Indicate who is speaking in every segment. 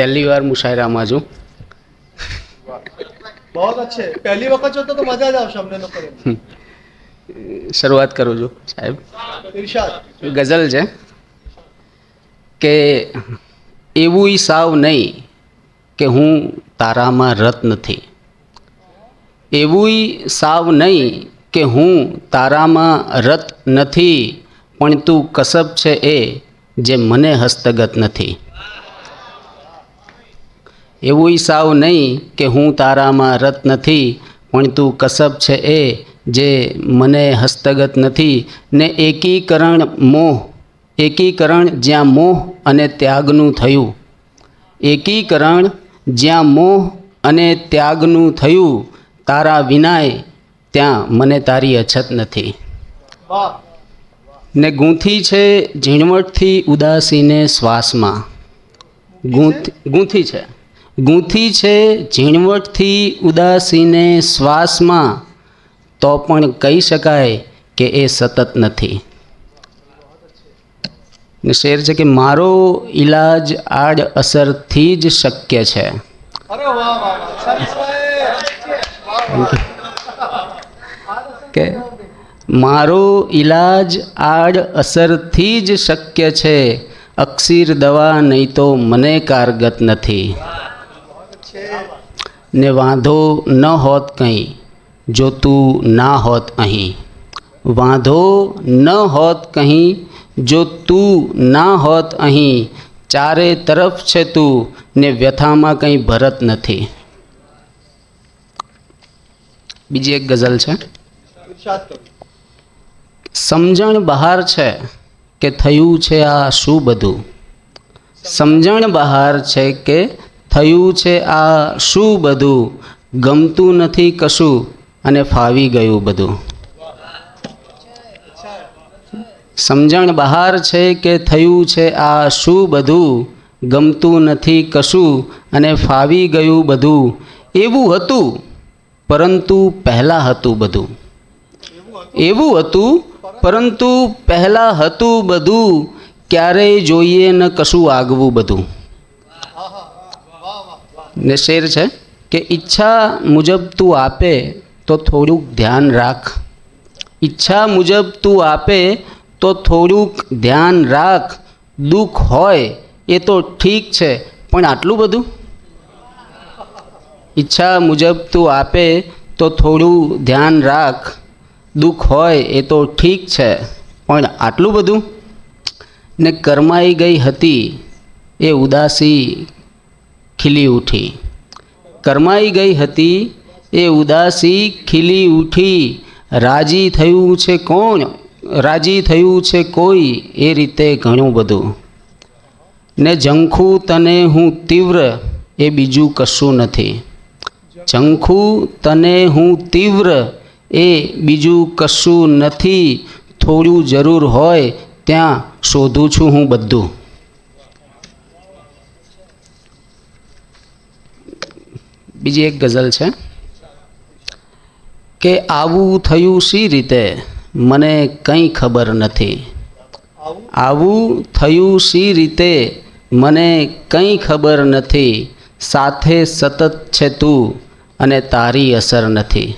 Speaker 1: પહેલી વાર મુશાયરામાં છું. શરૂઆત કરું છું સાહેબ. ગઝલ છે કે એવું સાવ નહીં કે હું તારામાં રત નથી. એવું સાવ નહીં કે હું તારામાં રત નથી પણ તું કસબ છે એ જે મને હસ્તગત નથી. એવું સાવ નહીં કે હું તારામાં રત નથી, પણ તું કસબ છે એ, જે મને હસ્તગત નથી. ને એકીકરણ મોહ, એકીકરણ જ્યાં મોહ અને ત્યાગનું થયું. એકીકરણ જ્યાં મોહ અને ત્યાગનું થયું, તારા વિનાય ત્યાં મને તારી અછત નથી. ને ગૂંથી છે ઝીણવટથી ઉદાસીને શ્વાસમાં. ગૂંથ, ગૂંથી છે. ગૂંથી છે ઝીણવટથી ઉદાસીને શ્વાસમાં તો પણ કહી શકાય કે એ સતત નથી. ને શેર છે કે મારો ઈલાજ આડ અસરથી જ શક્ય છે. કે મારો ઈલાજ આડ અસરથી જ શક્ય છે. અક્ષીર દવા નહીં તો મને કારગત નથી. ને વાંધો ન હોત કંઈ જો તું ના હોત અહીં. વાંધો ન હોત કંઈ જો તું ના હોત અહીં. ચારે તરફ છે તું ને વ્યથામાં કંઈ ભરત નથી. બીજી એક ગઝલ છે. સમજણ બહાર છે કે થયું છે આ શું બધું? સમજણ બહાર છે કે થયું છે આ શું બધું? ગમતું નથી કશું અને ફાવી ગયું બધું. સમજણ બહાર છે કે થયું છે આ શું બધું? ગમતું નથી કશું અને ફાવી ગયું બધું. એવું હતું, પરંતુ પહેલાં હતું બધું. એવું હતું, પરંતુ પહેલાં હતું બધું. ક્યારેય જોઈએ ન કશું આગવું બધું. ને શેર છે કે ઈચ્છા મુજબ તું આપે તો થોડુંક ધ્યાન રાખ. ઈચ્છા મુજબ તું આપે તો થોડુંક ધ્યાન રાખ. દુઃખ હોય એ તો ઠીક છે, પણ આટલું બધું? ઈચ્છા મુજબ તું આપે તો થોડું ધ્યાન રાખ. દુઃખ હોય એ તો ઠીક છે, પણ આટલું બધું? ને કરમાઈ ગઈ હતી એ ઉદાસી ખીલી ઉઠી. કરમાઈ ગઈ હતી, એ ઉદાસી ખીલી ઉઠી. રાજી થયું છે કોણ? રાજી થયું છે કોઈ? એ રીતે ઘણું બધું. ને ઝંખું તને હું તીવ્ર, એ બીજું કશું નથી. ઝંખું તને હું તીવ્ર, એ બીજું કશું નથી. થોડું જરૂર હોય, ત્યાં શોધું છું હું બધું. બીજી એક ગઝલ છે કે આવું થયું શી રીતે? મને કંઈ ખબર નથી.
Speaker 2: આવું
Speaker 1: થયું શી રીતે? મને કંઈ ખબર નથી. સાથે સતત છે તું અને તારી અસર નથી.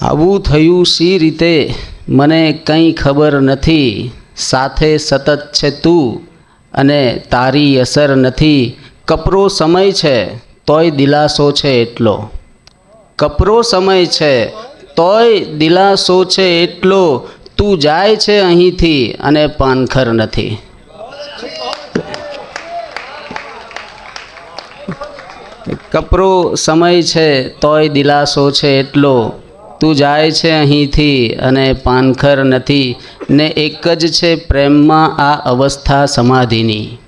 Speaker 1: આવું થયું શી રીતે? મને કંઈ ખબર નથી. સાથે સતત છે તું અને તારી અસર નથી. કપરો સમય છે, તોય દિલાસો છે એટલો. કપરો સમય છે, તોય દિલાસો છે એટલો. તું જાય છે અહીંથી અને પાનખર નથી. કપરો સમય છે, તોય દિલાસો છે એટલો. તું જાય છે અહીંથી અને પાનખર નથી. ને એક જ છે પ્રેમમાં આ અવસ્થા સમાધિની.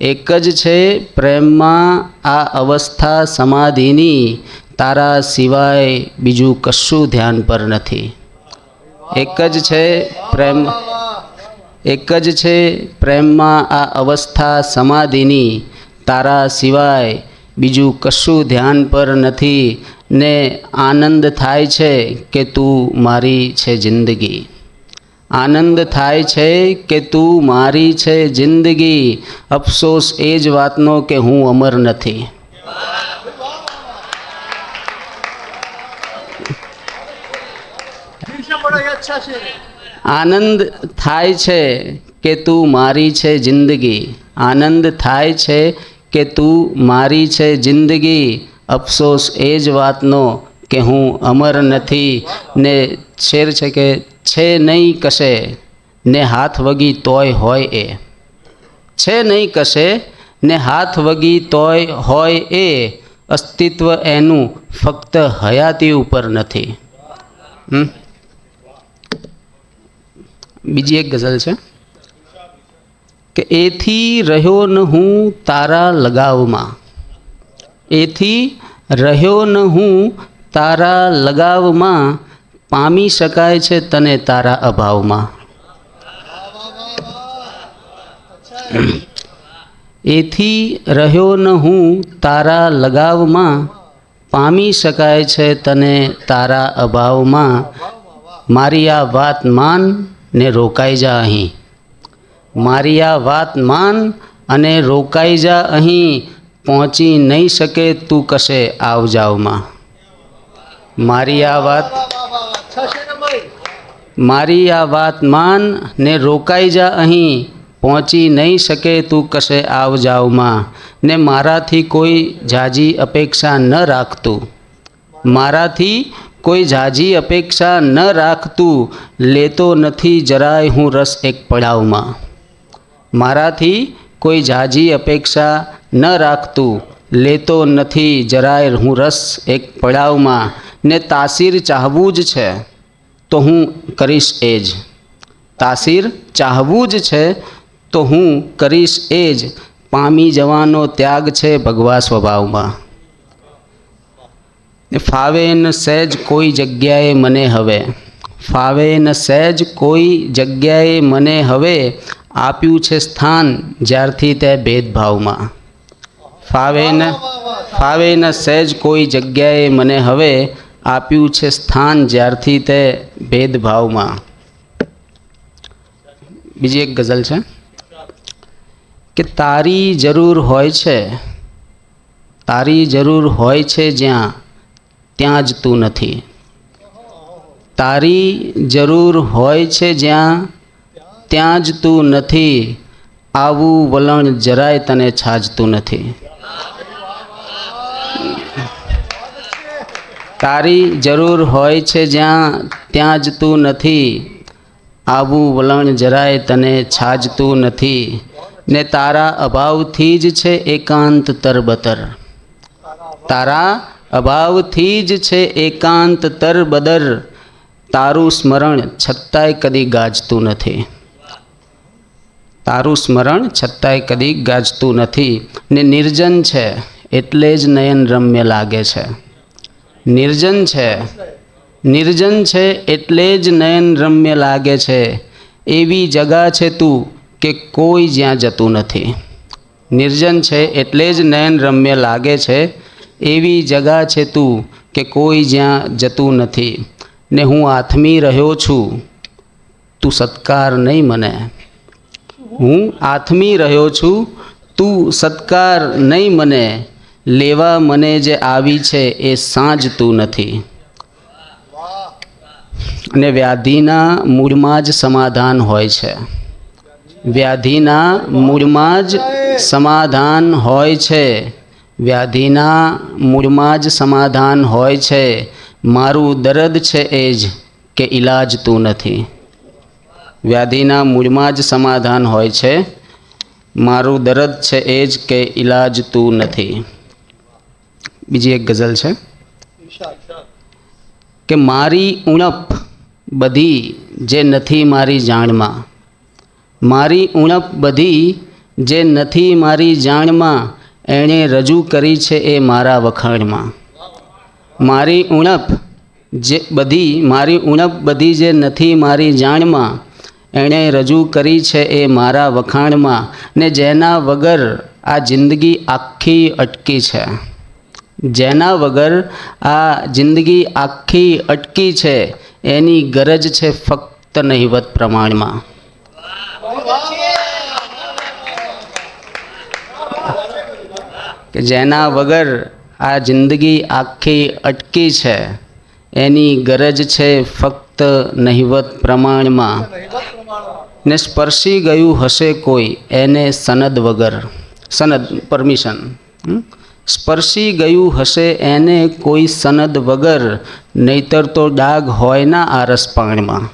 Speaker 1: એક જ છે પ્રેમમાં આ અવસ્થા સમાધિની, તારા સિવાય બીજું કશું ધ્યાન પર નથી. એક જ છે પ્રેમ, એક જ છે પ્રેમમાં આ અવસ્થા સમાધિની, તારા સિવાય બીજું કશું ધ્યાન પર નથી. ને આનંદ થાય છે કે તું મારી છે જિંદગી. આનંદ થાય છે કે તું મારી છે જિંદગી? અફસોસ એ જ વાતનો કે હું અમર નથી. આનંદ થાય છે કે તું મારી છે જિંદગી? આનંદ થાય છે કે તું મારી છે જિંદગી? અફસોસ એ જ વાતનો કે હું અમર નથી. ને શેર છે કે છે નહીં કશે, ને હાથ વગી તોય હોય એ. છે નહીં કશે, ને હાથ વગી તોય હોય એ, અસ્તિત્વ એનું ફક્ત હયાતી ઉપર નથી. બીજી એક ગઝલ છે, કે એથી રહ્યો ન હું તારા લગાવમાં. એથી રહ્યો ન હું તારા લગાવમાં પામી શકાય છે તને તારા અભાવમાં? એથી રહ્યો ન હું તારા લગાવમાં, પામી શકાય છે તને તારા અભાવમાં. મારી આ વાત માન ને રોકાઈ જા અહીં. મારી આ વાત માન અને રોકાઈ જા અહીં. પહોંચી નહીં શકે તું કશે આવ જાવમાં મારી આ વાત મારી આ વાત માન ને રોકાઈ જા અહીં, પહોંચી નહીં શકે તું કશે આવ જાવમાં, ને મારાથી કોઈ જાજી અપેક્ષા ન રાખતું. મારાથી કોઈ જાજી અપેક્ષા ન રાખતું, લેતો નથી જરાય હું રસ એક પડાવમાં. મારાથી કોઈ જાજી અપેક્ષા ન રાખતું, લેતો નથી જરાય હું રસ એક પડાવમાં, ને તાસીર ચાહવું જ છે. તો હું કરીશ એ જ. તાસીર, ચાહવું જ છે, તો હું કરીશ એ જ. પામી જવાનો ત્યાગ છે ભગવા સ્વભાવમાં. ફાવે ન સહેજ કોઈ જગ્યાએ મને હવે. ફાવે ન સહેજ કોઈ જગ્યાએ મને હવે આપ્યું છે સ્થાન જ્યારથી તે ભેદભાવમાં. ફાવે ન ફાવે ન સહેજ કોઈ જગ્યાએ મને હવે આપ્યું છે સ્થાન જ્યારથી તે ભેદભાવમાં. બીજી એક ગઝલ છે. કે તારી જરૂર હોય છે, તારી જરૂર હોય છે જ્યાં, ત્યાં જ તું નથી. તારી જરૂર હોય છે જ્યાં, ત્યાં જ તું નથી. આવું વલણ જરાય તને છાજતું નથી. તારી જરૂર હોય છે જ્યાં, ત્યાં જ તું નથી. આવું વલણ જરાય તને છાજતું નથી. ને તારા અભાવથી જ છે એકાંત તરબતર. તારા અભાવથી જ છે એકાંત તરબદર. તારું સ્મરણ છતાંય કદી ગાજતું નથી. તારું સ્મરણ છતાંય કદી ગાજતું નથી. ને નિર્જન છે એટલે જ નયન રમ્ય લાગે છે. નિર્જન છે. નિર્જન છે એટલે જ નયન રમ્ય લાગે છે. એવી જગા છે તું કે કોઈ જ્યાં જતું નથી. નિર્જન છે એટલે જ નયન રમ્ય લાગે છે. એવી જગા છે તું કે કોઈ જ્યાં જતું નથી. ને હું આથમી રહ્યો છું. તું સત્કાર નહીં મને. હું આથમી રહ્યો છું. તું સત્કાર નહીં મને. લેવા મને જે આવી છે એ સાંજ તું નથી. અને વ્યાધિના મૂળમાં જ સમાધાન હોય છે. વ્યાધિના મૂળમાં જ સમાધાન હોય છે. વ્યાધિના મૂળમાં જ સમાધાન હોય છે. મારું દર્દ છે એ જ કે ઈલાજ તું નથી. વ્યાધિના મૂળમાં જ સમાધાન હોય છે. મારું દર્દ છે એ જ કે ઈલાજ તું નથી. બીજી એક ગઝલ છે. કે મારી ઉણપ બધી જે નથી મારી જાણમાં. મારી ઉણપ બધી જે નથી મારી જાણમાં, એણે રજૂ કરી છે એ મારા વખાણમાં. મારી ઉણપ જે બધી, મારી ઉણપ બધી જે નથી મારી જાણમાં, એણે રજૂ કરી છે એ મારા વખાણમાં ને જેના વગર આ જિંદગી આખી અટકી છે. જેના વગર આ જિંદગી આખી અટકી છે, એની ગરજ છે ફક્ત નહિવત પ્રમાણમાં. કે જેના વગર આ જિંદગી આખી અટકી છે, એની ગરજ છે ફક્ત નહિવત પ્રમાણમાં. ને સ્પર્શી ગયું હશે કોઈ, એને સનદ વગર. સનદ, પરમિશન. હમ? સ્પર્શી ગયું હશે એને કોઈ સનદ વગર, નહીતર તો ડાઘ હોય ના આ રસપાણમાં.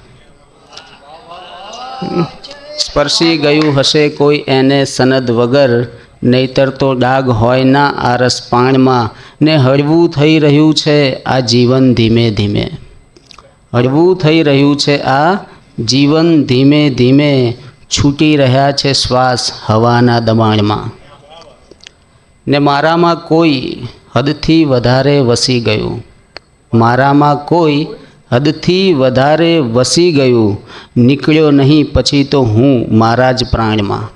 Speaker 1: સ્પર્શી ગયું હશે કોઈ એને સનદ વગર, નહીતર તો ડાઘ હોય ના આ રસપાણમાં. ને હળવું થઈ રહ્યું છે આ જીવન ધીમે ધીમે. હળવું થઈ રહ્યું છે આ જીવન ધીમે ધીમે. છૂટી રહ્યા છે શ્વાસ હવાના દબાણમાં. ને મારામાં કોઈ હદથી વધારે વસી ગયું. મારામાં કોઈ હદથી વધારે વસી ગયું. નીકળ્યો નહીં પછી તો હું મારા જ પ્રાણમાં.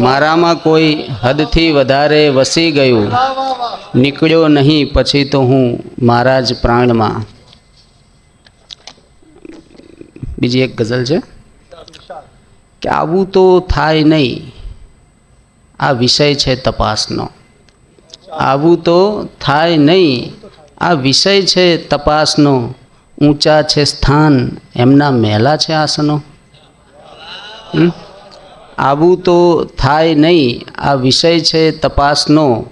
Speaker 1: મારામાં કોઈ હદથી વધારે વસી ગયું. નીકળ્યો નહીં પછી તો હું મારા જ પ્રાણમાં. બીજી એક ગઝલ છે. કે આવું તો થાય નહીં. આ વિષય છે તપાસનો. આવું તો થાય નહીં. આ વિષય છે તપાસનો. ઊંચા છે સ્થાન. એમના મહેલા છે આસનો. આવું તો થાય નહીં. આ વિષય છે તપાસનો.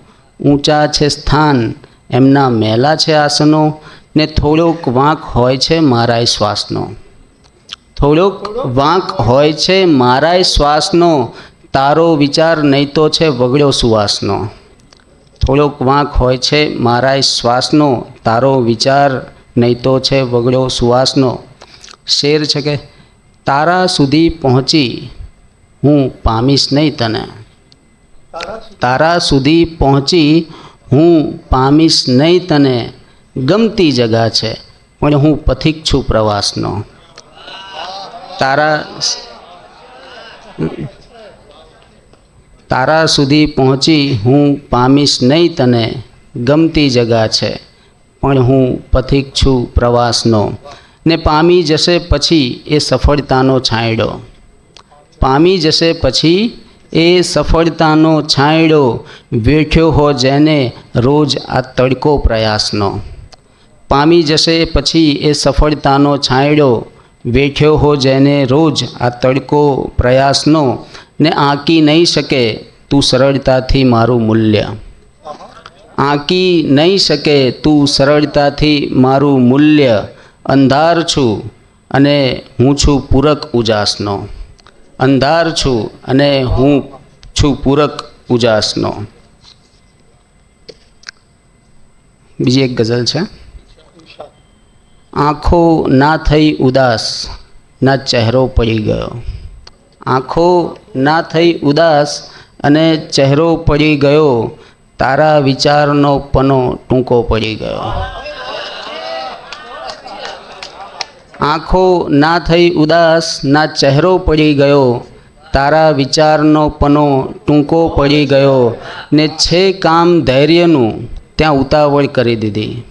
Speaker 1: ઊંચા છે સ્થાન. એમના મહેલા છે આસનો. ને થોડોક વાંક હોય છે મારાય શ્વાસનો. થોડોક વાંક હોય છે મારાય શ્વાસનો. તારો વિચાર નહીં તો છે વગડ્યો સુવાસનો. થોડોક વાંક હોય છે મારાય શ્વાસનો, તારો વિચાર નહીં તો છે વગડ્યો સુવાસનો. શેર છે કે, તારા સુધી પહોંચી હું પામીશ નહીં તને.
Speaker 2: તારા
Speaker 1: સુધી પહોંચી હું પામીશ નહીં તને. ગમતી જગા છે, પણ હું પથિક છું પ્રવાસનો. તારા તારા સુધી પહોંચી હું પામીશ નહીં તને, ગમતી જગા છે, પણ હું પથિક છું પ્રવાસનો. ને પામી જશે પછી એ સફળતાનો છાંયડો. પામી જશે પછી એ સફળતાનો છાંયડો વેઠ્યો હો જેને રોજ આ તડકો પ્રયાસનો. પામી જશે પછી એ સફળતાનો છાંયડો વેઠ્યો હો જેને રોજ આ તડકો પ્રયાસનો. ને આંકી નહીં શકે તું સરળતાથી મારું મૂલ્ય. આંકી નહીં શકે તું સરળતાથી મારું મૂલ્ય. અંધાર છું અને હું છું પૂરક ઉજાસનો. અંધાર છું અને હું છું પૂરક ઉજાસનો. બીજી એક ગઝલ છે. આંખો ના થઈ ઉદાસ, ના ચહેરો પડી ગયો. આંખો ના થઈ ઉદાસ અને ચહેરો પડી ગયો. તારા વિચારનો પનો ટૂંકો પડી ગયો. આંખો ના થઈ ઉદાસ, ના ચહેરો પડી ગયો. તારા વિચારનો પનો ટૂંકો પડી ગયો ને છે કામ ધૈર્યનું, ત્યાં ઉતાવળ કરી દીધી.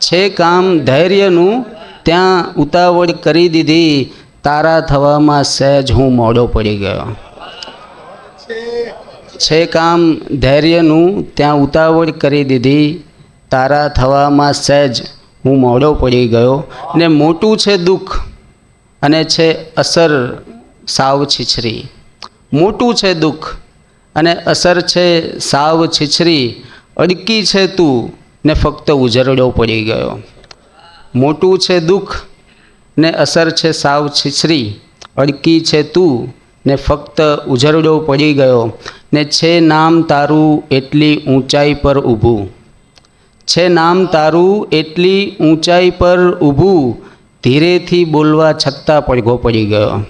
Speaker 1: છે કામ ધૈર્યનું, ત્યાં ઉતાવળ કરી દીધી. તારા થવામાં સહેજ હું મોડો પડી ગયો.
Speaker 2: છે
Speaker 1: કામ ધૈર્યનું ત્યાં ઉતાવળ કરી દીધી, તારા થવામાં સહેજ હું મોડો પડી ગયો ને મોટું છે દુઃખ અને છે અસર સાવ છીછરી. મોટું છે દુઃખ અને અસર છે સાવ છીછરી, અડકી છે તું ને ફક્ત ઉજરડો પડી ગયો. મોટું છે દુઃખ ને અસર છે સાવ છીછરી અડકી છે તું ને ફક્ત ઉજરડો પડી ગયો. ને છે નામ તારું એટલી ઊંચાઈ પર ઊભું. છે નામ તારું એટલી ઊંચાઈ પર ઊભું. ધીરેથી બોલવા છતાં પડઘો પડી ગયો.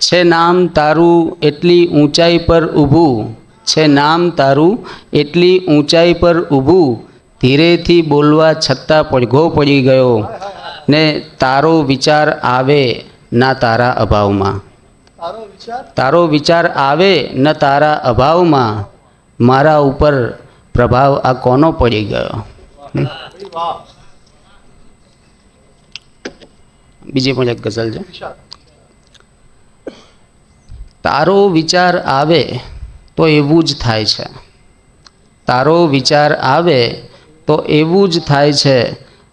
Speaker 1: છે નામ તારું એટલી ઊંચાઈ પર ઊભું. છે નામ તારું એટલી ઊંચાઈ પર ઊભું. ધીરેથી બોલવા છતાં પડઘો પડી ગયો. ને તારો વિચાર આવે ના તારા અભાવમાં.
Speaker 2: તારો વિચાર
Speaker 1: આવે ન તારા અભાવમાં. મારા ઉપર પ્રભાવ આ કોનો પડી ગયો? બીજી પણ એક ગઝલ છે. તારો વિચાર આવે તો એવું જ થાય છે. તારો વિચાર આવે તો એવું જ થાય છે.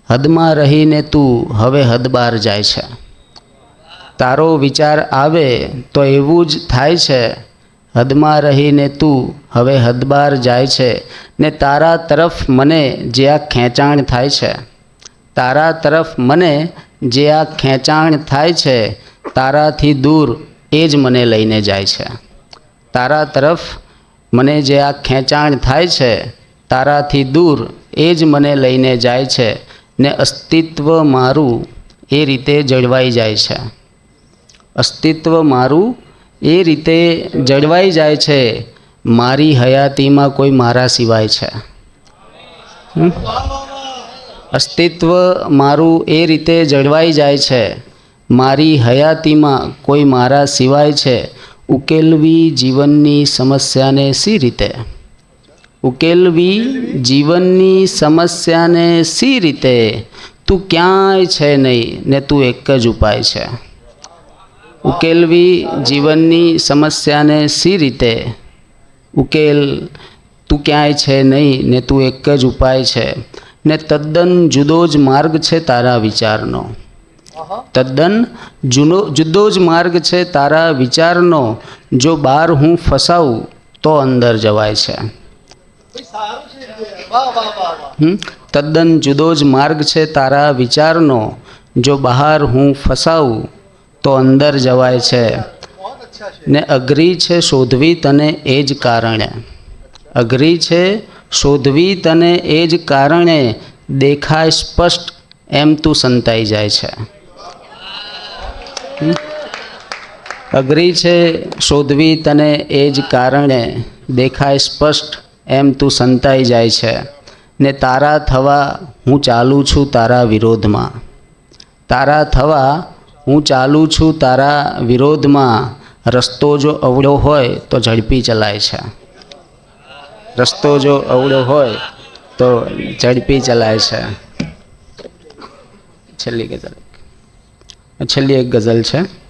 Speaker 1: હદમાં રહીને તું હવે હદ બહાર જાય છે. તારો વિચાર આવે તો એવું જ થાય છે. હદમાં રહીને તું હવે હદ બહાર જાય છે ને તારા તરફ મને જે આ ખેંચાણ થાય છે. તારા તરફ મને જે આ ખેંચાણ થાય છે, તારાથી દૂર એ જ મને લઈને જાય છે. તારા તરફ મને જે આ ખેંચાણ થાય છે, તારાથી દૂર એ જ મને લઈને જાય છે ને અસ્તિત્વ મારું એ રીતે જળવાઈ જાય છે અસ્તિત્વ મારું એ રીતે જળવાઈ જાય છે, મારી હયાતીમાં કોઈ મારા સિવાય છે? અસ્તિત્વ મારું એ રીતે જળવાઈ જાય છે, મારી હયાતીમાં કોઈ મારા સિવાય છે ઉકેલવી જીવનની સમસ્યાને સી રીતે? ઉકેલવી જીવનની સમસ્યાને સી રીતે? તું ક્યાંય છે નહીં, ને તું એક જ ઉપાય છે. ઉકેલવી જીવનની સમસ્યાને સી રીતે? ઉકેલ, તું ક્યાંય છે નહીં, ને તું એક જ ઉપાય છે. ને તદ્દન જુદો જ માર્ગ છે તારા વિચારનો. તદ્દન જૂનો જુદો જ માર્ગ છે તારા વિચારનો. જો બહાર હું ફસાવું તો અંદર જવાય છે? તદ્દન જુદો જ માર્ગ છે તારા વિચારનો. જો બહાર હું ફસાવું તો અંદર જવાય છે. ને અઘરી છે શોધવી તને એ જ કારણે. અઘરી છે શોધવી તને એ જ કારણે દેખાય સ્પષ્ટ એમ તું સંતાઈ જાય છે. અઘરી છે, શોધવી તને એ જ કારણે દેખાય સ્પષ્ટ, એમ તું સંતાઈ જાય છે. ને તારા થવા હું ચાલું છું તારા વિરોધમાં. તારા થવા હું ચાલું છું તારા વિરોધમાં. રસ્તો જો અવળો હોય તો ઝડપી ચલાય છે. રસ્તો જો અવળો હોય તો ઝડપી ચલાય છે. છેલ્લી ગઝલ. છેલ્લી એક ગઝલ છે.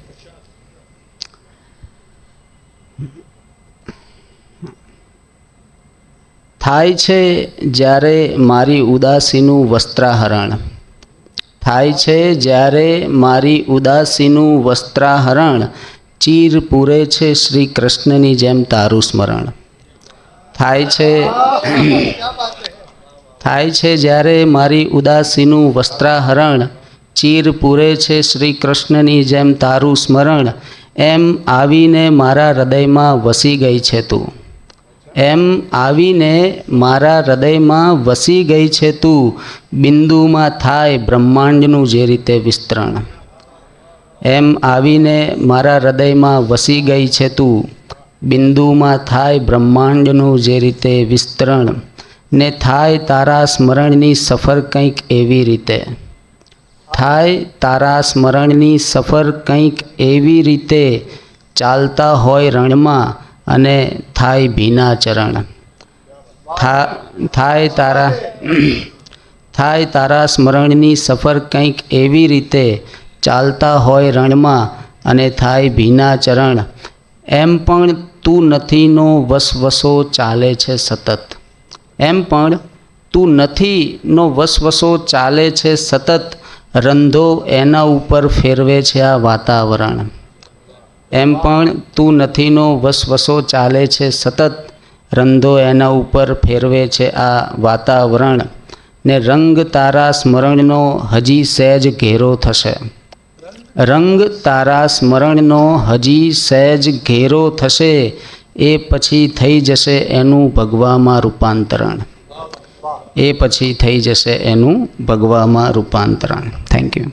Speaker 1: થાય છે જ્યારે મારી ઉદાસીનું વસ્ત્રાહરણ. થાય છે જ્યારે મારી ઉદાસીનું વસ્ત્રાહરણ ચીર પૂરે છે શ્રી કૃષ્ણની જેમ તારું સ્મરણ. થાય છે થાય છે જ્યારે મારી ઉદાસીનું વસ્ત્રાહરણ ચીર પૂરે છે શ્રી કૃષ્ણની જેમ તારું સ્મરણ, એમ આવીને મારા હૃદયમાં વસી ગઈ છે તું. એમ આવીને મારા હૃદયમાં વસી ગઈ છે તું, બિંદુમાં થાય બ્રહ્માંડનું જે રીતે વિસ્તરણ. એમ આવીને મારા હૃદયમાં વસી ગઈ છે તું, બિંદુમાં થાય બ્રહ્માંડનું જે રીતે વિસ્તરણ, ને થાય તારા સ્મરણની સફર કંઈક એવી રીતે. થાય તારા સ્મરણની સફર કંઈક એવી રીતે ચાલતા હોય રણમાં અને થાય ભીના ચરણ. થાય તારા થાય તારા સ્મરણની સફર કંઈક એવી રીતે ચાલતા હોય રણમાં અને થાય ભીના ચરણ. એમ પણ તું નથીનો વસવસો ચાલે છે સતત. એમ પણ તું નથીનો વસવસો ચાલે છે સતત. રંધો એના ઉપર ફેરવે છે આ વાતાવરણ. એમ પણ તું નથીનો વસવસો ચાલે છે, સતત રંધો એના ઉપર ફેરવે છે આ વાતાવરણ ને રંગ તારા સ્મરણનો હજી સહેજ ઘેરો થશે. રંગ તારા સ્મરણનો હજી સહેજ ઘેરો થશે, એ પછી થઈ જશે એનું ભગવામાં રૂપાંતરણ. એ પછી થઈ જશે એનું ભગવામાં રૂપાંતરણ. Thank you